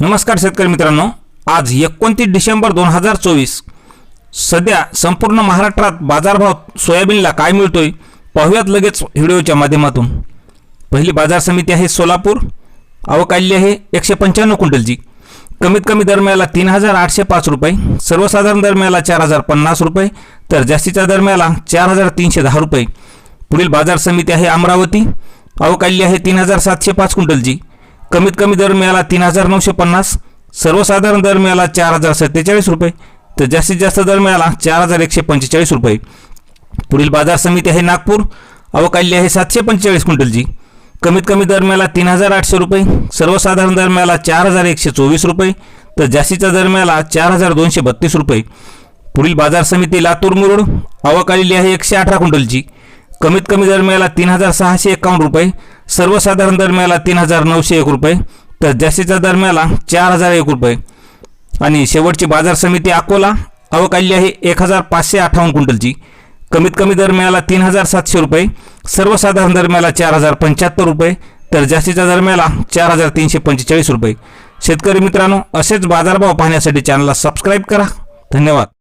नमस्कार शेतकरी मित्रांनो आज एकोणतीस डिसेंबर दोन हजार चोवीस. सध्या संपूर्ण महाराष्ट्रात बाजारभाव सोयाबीनला काय मिळतोय पाहूयात लगेच व्हिडिओच्या माध्यमातून. पहिली बाजार समिती आहे सोलापूर आवक आलेली आहे एकशे पंच्याण्णव क्विंटलची. कमीत कमी दरम्याला तीन हजार आठशे पाच रुपये सर्वसाधारण दरम्याला चार हजार पन्नास रुपये तर जास्तीच्या दरम्याला चार हजार तीनशे दहा रुपये. पुढील बाजार समिती आहे अमरावती आवक आलेली आहे तीन हजार सातशे पाच क्विंटलची. कमीत कमी दर मिळाला तीन हजार नऊशे पन्नास सर्वसाधारण दर मिळाला चार हजार सत्तेचाळीस रुपये तर जास्तीत जास्त दर मिळाला चार हजार एकशे पंचेचाळीस रुपये. पुढील बाजार समिती आहे नागपूर अवकाळली आहे सातशे पंचेचाळीस क्विंटलची. कमीत कमी दर मिळाला तीन हजार आठशे रुपये सर्वसाधारण दर मिळाला चार हजार एकशे चोवीस रुपये तर जास्तीचा दर मिळाला चार हजार दोनशे बत्तीस रुपये. पुढील बाजार समिती लातूर मुरुड आवक आहे एकशे अठरा क्विंटलची. कमीत कमी दर मिळाला तीन हजार सहाशे एकावन्न रुपये सर्वसाधारण दर मिळाला तीन हजार नऊशे एक रुपये तर जास्तीचा दर मिळाला चार हजार एक रुपये. आणि शेवटची बाजार समिती अकोला आवक आहे एक हजार पाचशे अठ्ठावन्न क्विंटलची. कमीत कमी दर मिळाला तीन हजार सातशे रुपये सर्वसाधारण दर मिळाला चार हजार पंच्याहत्तर रुपये तर जास्तीचा दर मिळाला चार हजार तीनशे पंचेचाळीस रुपये. शेतकरी मित्रांनो असेच बाजारभाव पाहण्यासाठी चॅनलला सबस्क्राईब करा. धन्यवाद.